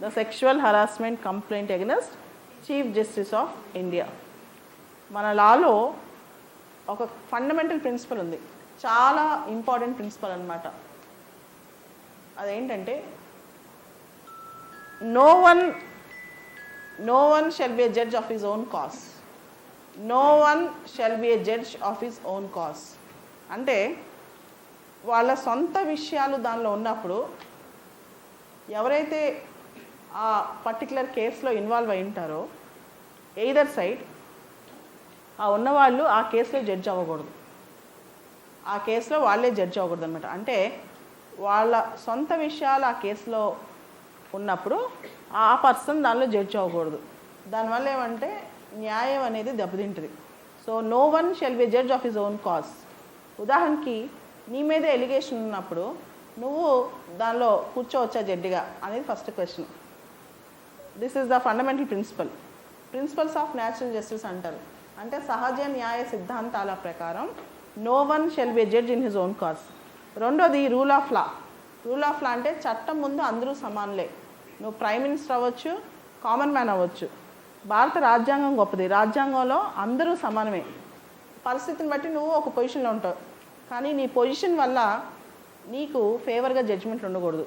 The sexual harassment complaint against chief justice of India మన లాలో ఒక ఫండమెంటల్ ప్రిన్సిపల్ ఉంది. చాలా ఇంపార్టెంట్ ప్రిన్సిపల్ అనమాట అదేంటంటే no one no one shall be a judge of his own cause no one shall be a judge of his own cause అంటే వాళ్ళ సొంత విషయాలు దానిలో ఉన్నప్పుడు ఎవరైతే ఆ పర్టికులర్ కేసులో ఇన్వాల్వ్ అయి ఉంటారో ఎయిదర్ సైడ్ ఆ ఉన్నవాళ్ళు ఆ కేసులో జడ్జ్ అవ్వకూడదు. ఆ కేసులో వాళ్ళే జడ్జ్ అవ్వకూడదు అనమాట అంటే వాళ్ళ సొంత విషయాలు ఆ కేసులో ఉన్నప్పుడు ఆ పర్సన్ దానిలో జడ్జ్ అవ్వకూడదు. దానివల్ల ఏమంటే న్యాయం అనేది దెబ్బతింటుంది. So no one shall be judge of his own cause ఉదాహరణకి నీ మీద ఎలిగేషన్ ఉన్నప్పుడు నువ్వు దానిలో కూర్చోవచ్చా జడ్జిగా అనేది first question this is the fundamental principle principles of natural justice అంటారు. అంటే సహజ న్యాయ సిద్ధాంతాల ప్రకారం no one shall be judge in his own cause రెండోది rule of law rule of law అంటే చట్టం ముందు అందరూ సమానులే. నువ్వు ప్రైమ్ మినిస్టర్ అవ్వచ్చు కామన్ మ్యాన్ అవ్వచ్చు. భారత రాజ్యాంగం గొప్పది. రాజ్యాంగంలో అందరూ సమానమే. పరిస్థితిని బట్టి నువ్వు ఒక పొజిషన్లో ఉంటావు. కానీ నీ పొజిషన్ వల్ల నీకు ఫేవర్గా జడ్జిమెంట్లు ఉండకూడదు.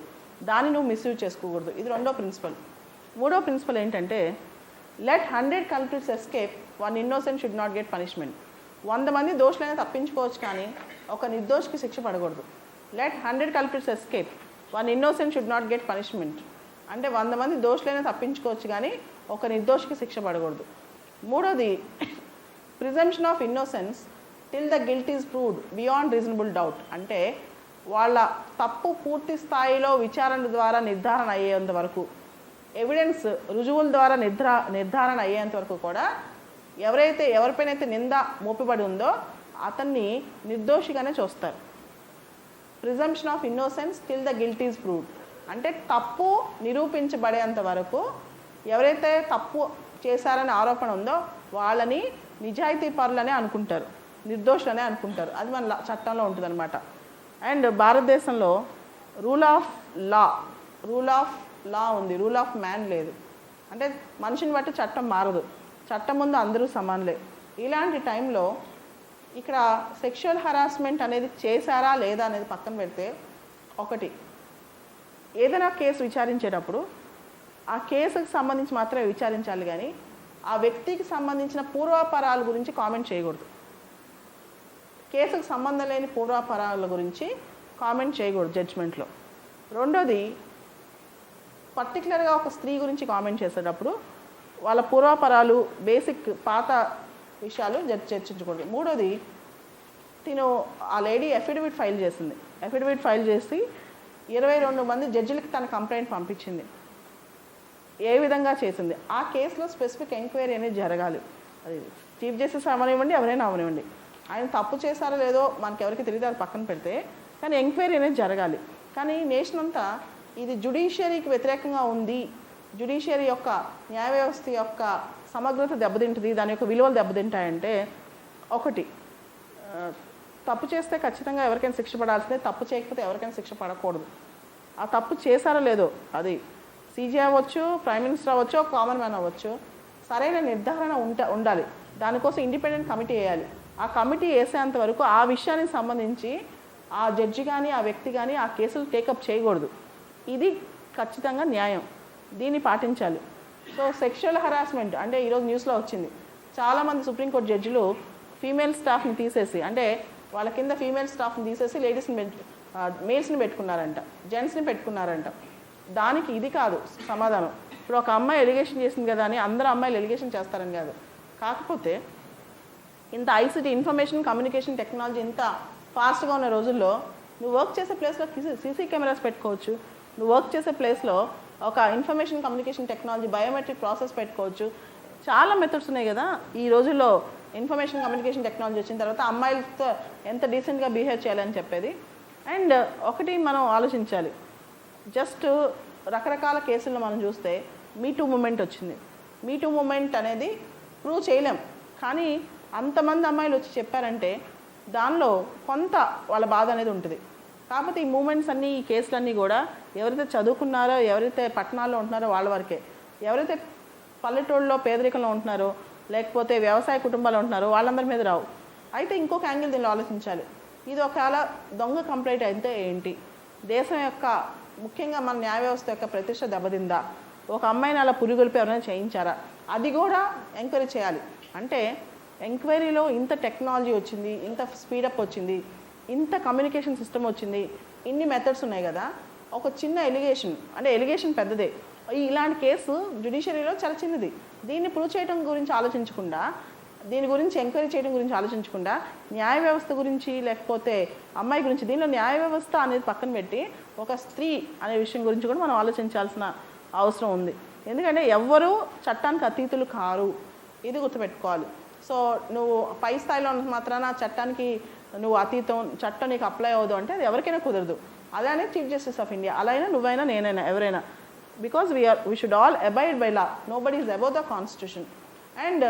దాన్ని నువ్వు మిస్యూజ్ చేసుకోకూడదు. ఇది రెండో ప్రిన్సిపల్ మూడో ప్రిన్సిపల్ ఏంటంటే let hundred culprits escape one innocent should not get punishment వంద మంది దోషులైనా తప్పించుకోవచ్చు కానీ ఒక నిర్దోషికి శిక్ష పడకూడదు. Let hundred culprits escape one innocent should not get punishment అంటే వంద మంది దోషులైనా తప్పించుకోవచ్చు కానీ ఒక నిర్దోషికి శిక్ష పడకూడదు. మూడోది presumption of innocence till the guilt is proved beyond reasonable doubt అంటే వాళ్ళ తప్పు పూర్తి స్థాయిలో విచారణ ద్వారా నిర్ధారణ అయ్యేంత వరకు ఎవిడెన్స్ రుజువుల ద్వారా నిర్ధా నిర్ధారణ అయ్యేంత వరకు కూడా ఎవరైతే ఎవరిపైనైతే నింద మోపిబడి ఉందో అతన్ని నిర్దోషిగానే చూస్తారు. Presumption of innocence till the guilt is proved అంటే తప్పు నిరూపించబడేంత వరకు ఎవరైతే తప్పు చేశారనే ఆరోపణ ఉందో వాళ్ళని నిజాయితీ పరులనే అనుకుంటారు. నిర్దోషులనే అనుకుంటారు. అది మన చట్టంలో ఉంటుందన్నమాట. అండ్ భారతదేశంలో rule of law rule of law ఉంది. రూల్ ఆఫ్ మ్యాన్ లేదు. అంటే మనిషిని బట్టి చట్టం మారదు. చట్టం ముందు అందరూ సమానులే. ఇలాంటి టైంలో ఇక్కడ సెక్షువల్ హరాస్మెంట్ అనేది చేశారా లేదా అనేది పక్కన పెడితే ఒకటి. ఏదైనా కేసు విచారించేటప్పుడు ఆ కేసుకు సంబంధించి మాత్రమే విచారించాలి కానీ ఆ వ్యక్తికి సంబంధించిన పూర్వాపరాల గురించి కామెంట్ చేయకూడదు. కేసుకు సంబంధం లేని పూర్వాపరాల గురించి కామెంట్ చేయకూడదు జడ్జ్మెంట్లో రెండోది పర్టికులర్గా ఒక స్త్రీ గురించి కామెంట్ చేసేటప్పుడు వాళ్ళ పూర్వాపరాలు బేసిక్ పాత విషయాలు చర్చించుకోండి. మూడోది తిను ఆ లేడీ అఫిడవిట్ ఫైల్ చేసింది. అఫిడవిట్ ఫైల్ చేసి ఇరవై రెండు మంది జడ్జిలకి తన కంప్లైంట్ పంపించింది. ఏ విధంగా చేసింది? ఆ కేసులో స్పెసిఫిక్ ఎంక్వైరీ అనేది జరగాలి. అది చీఫ్ జస్టిస్ అవనివ్వండి ఎవరైనా అవనివ్వండి. ఆయన తప్పు చేశారో లేదో మనకి ఎవరికి తెలియదు అది పక్కన పెడితే. కానీ ఎంక్వైరీ అనేది జరగాలి. కానీ నేషన్ అంతా ఇది జుడిషియరీకి వ్యతిరేకంగా ఉంది. జుడిషియరీ యొక్క న్యాయ వ్యవస్థ యొక్క సమగ్రత దెబ్బతింటుంది. దాని యొక్క విలువలు దెబ్బతింటాయంటే ఒకటి తప్పు చేస్తే ఖచ్చితంగా ఎవరికైనా శిక్ష పడాల్సిందే. తప్పు చేయకపోతే ఎవరికైనా శిక్ష పడకూడదు. ఆ తప్పు చేశారో లేదో అది సీజీ అవ్వచ్చు ప్రైమ్ మినిస్టర్ అవ్వచ్చు కామన్ మ్యాన్ అవ్వచ్చు. సరైన నిర్ధారణ ఉంట ఉండాలి. దానికోసం ఇండిపెండెంట్ కమిటీ వేయాలి. ఆ కమిటీ వేసేంత వరకు ఆ విషయానికి సంబంధించి ఆ జడ్జి కానీ ఆ వ్యక్తి కానీ ఆ కేసులు టేకప్ చేయకూడదు. ఇది ఖచ్చితంగా న్యాయం. దీన్ని పాటించాలి. సో సెక్షువల్ హరాస్మెంట్ అంటే ఈరోజు న్యూస్లో వచ్చింది. చాలామంది సుప్రీంకోర్టు జడ్జిలు ఫీమేల్ స్టాఫ్ని తీసేసి అంటే వాళ్ళ కింద ఫీమేల్ స్టాఫ్ని తీసేసి లేడీస్ని మేల్స్ని పెట్టుకున్నారంట. జెంట్స్ని పెట్టుకున్నారంట. దానికి ఇది కాదు సమాధానం. ఇప్పుడు ఒక అమ్మాయి ఎలిగేషన్ చేసింది కదా అని అందరు అమ్మాయిలు ఎలిగేషన్ చేస్తారని కాదు. కాకపోతే ఇంత ఐసిటీ ఇన్ఫర్మేషన్ కమ్యూనికేషన్ టెక్నాలజీ ఇంత ఫాస్ట్గా ఉన్న రోజుల్లో నువ్వు వర్క్ చేసే ప్లేస్లో సీసీ కెమెరాస్ పెట్టుకోవచ్చు. నువ్వు వర్క్ చేసే ప్లేస్లో ఒక information communication technology biometric process పెట్టుకోవచ్చు. చాలా మెథడ్స్ ఉన్నాయి కదా. ఈ రోజుల్లో ఇన్ఫర్మేషన్ కమ్యూనికేషన్ టెక్నాలజీ వచ్చిన తర్వాత అమ్మాయిలతో ఎంత డీసెంట్గా బిహేవ్ చేయాలని చెప్పేది. అండ్ ఒకటి మనం ఆలోచించాలి. జస్ట్ రకరకాల కేసులను మనం చూస్తే మీ టూ మూమెంట్ వచ్చింది. మీ టూ మూమెంట్ అనేది ప్రూవ్ చేయలేం. కానీ అంతమంది అమ్మాయిలు వచ్చి చెప్పారంటే దానిలో కొంత వాళ్ళ బాధ అనేది ఉంటుంది. కాకపోతే ఈ మూమెంట్స్ అన్నీ ఈ కేసులన్నీ కూడా ఎవరైతే చదువుకున్నారో ఎవరైతే పట్టణాల్లో ఉంటున్నారో వాళ్ళ వరకే. ఎవరైతే పల్లెటూళ్ళలో పేదరికంలో ఉంటున్నారో లేకపోతే వ్యవసాయ కుటుంబాలు ఉంటున్నారో వాళ్ళందరి మీద రావు. అయితే ఇంకొక యాంగిల్ దీనిలో ఆలోచించాలి. ఇది ఒకవేళ దొంగ కంప్లైంట్ అయితే ఏంటి? దేశం యొక్క ముఖ్యంగా మన న్యాయ వ్యవస్థ యొక్క ప్రతిష్ట దెబ్బతిందా? ఒక అమ్మాయిని అలా పురిగొల్పి ఎవరైనా చేయించారా? అది కూడా ఎంక్వైరీ చేయాలి. అంటే ఎంక్వైరీలో ఇంత టెక్నాలజీ వచ్చింది ఇంత స్పీడప్ వచ్చింది ఇంత కమ్యూనికేషన్ సిస్టమ్ వచ్చింది ఇన్ని మెథడ్స్ ఉన్నాయి కదా ఒక చిన్న ఎలిగేషన్ అంటే ఎలిగేషన్ పెద్దదే. ఇలాంటి కేసు జ్యుడిషియరీలో చాలా చిన్నది. దీన్ని ప్రూవ్ చేయడం గురించి ఆలోచించకుండా దీని గురించి ఎంక్వైరీ చేయడం గురించి ఆలోచించకుండా న్యాయ వ్యవస్థ గురించి లేకపోతే అమ్మాయి గురించి దీనిలో న్యాయ వ్యవస్థ అనేది పక్కన పెట్టి ఒక స్త్రీ అనే విషయం గురించి కూడా మనం ఆలోచించాల్సిన అవసరం ఉంది. ఎందుకంటే ఎవ్వరూ చట్టానికి అతీతులు కారు. ఇది గుర్తుపెట్టుకోవాలి. సో నువ్వు పై స్థాయిలో ఉన్నంత మాత్రాన చట్టానికి నువ్వు అతీతం చట్టం నీకు అప్లై అవ్వదు అంటే అది ఎవరికైనా కుదరదు. అలానే చీఫ్ జస్టిస్ ఆఫ్ ఇండియా అలా అయినా నువ్వైనా నేనైనా ఎవరైనా. Because we are we should all abide by law nobody is above the constitution and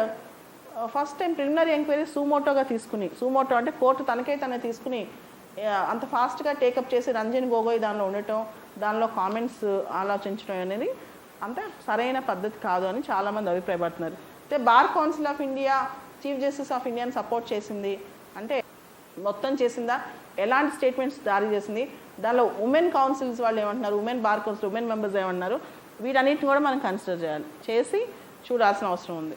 first time preliminary enquiry సూమోటోగా తీసుకుని సూమోటో అంటే కోర్టు తనకై తనే తీసుకుని అంత ఫాస్ట్గా టేకప్ చేసి రంజన్ గోగోయ్ దానిలో ఉండటం దానిలో కామెంట్స్ ఆలోచించడం అనేది అంత సరైన పద్ధతి కాదు అని చాలామంది అభిప్రాయపడుతున్నారు. అయితే bar council of India chief justice of ఇండియాని సపోర్ట్ చేసింది. అంటే మొత్తం చేసిందా? ఎలాంటి స్టేట్మెంట్స్ జారీ చేసింది? దానిలో ఉమెన్ కౌన్సిల్స్ వాళ్ళు ఏమంటున్నారు? Women bar council women members ఏమంటున్నారు? వీటన్నిటిని కూడా మనం కన్సిడర్ చేయాలి. చేసి చూడాల్సిన అవసరం ఉంది.